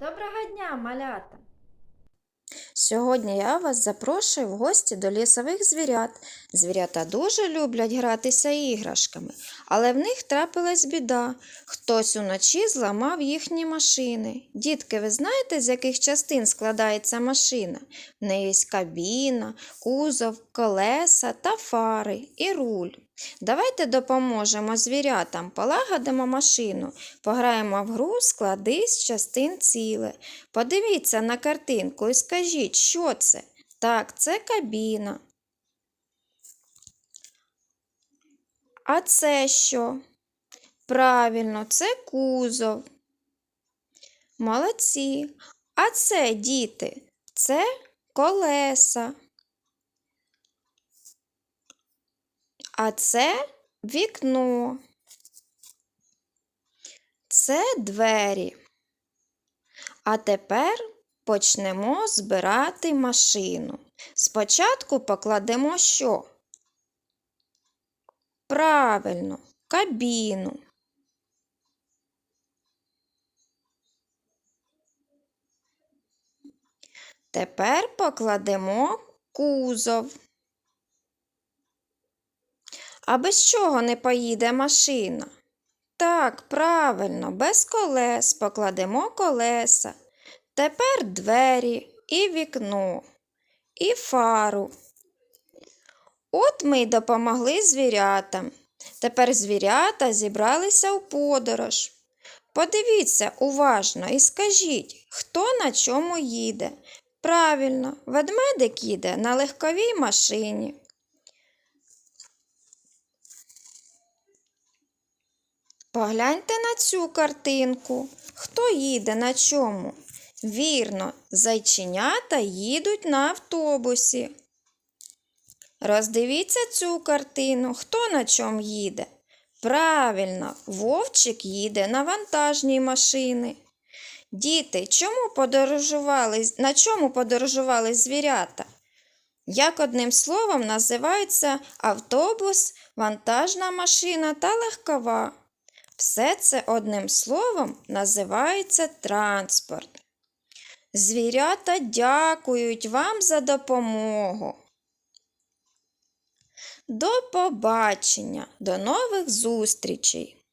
Доброго дня, малята! Сьогодні я вас запрошую в гості до лісових звірят. Звірята дуже люблять гратися іграшками, але в них трапилась біда. Хтось уночі зламав їхні машини. Дітки, ви знаєте, з яких частин складається машина? В неї є кабіна, кузов, колеса та фари і руль. Давайте допоможемо звірятам, полагодимо машину, пограємо в гру склади з частин ціле. Подивіться на картинку і скажіть, що це? Так, це кабіна. А це що? Правильно, це кузов. Молодці. А це, діти, це колеса. А це вікно. Це двері. А тепер почнемо збирати машину. Спочатку покладемо що? Правильно, кабіну. Тепер покладемо кузов. А без чого не поїде машина? Так, правильно, без колес покладемо колеса. Тепер двері і вікно, і фару. От ми й допомогли звірятам. Тепер звірята зібралися у подорож. Подивіться уважно і скажіть, хто на чому їде. Правильно, ведмедик їде на легковій машині. Погляньте на цю картинку. Хто їде на чому? Вірно, зайченята їдуть на автобусі. Роздивіться цю картину. Хто на чому їде? Правильно, вовчик їде на вантажній машині. Діти, чому подорожували, на чому подорожували звірята? Як одним словом називаються автобус, вантажна машина та легкова? Все це одним словом називається транспорт. Звірята дякують вам за допомогу. До побачення, до нових зустрічей!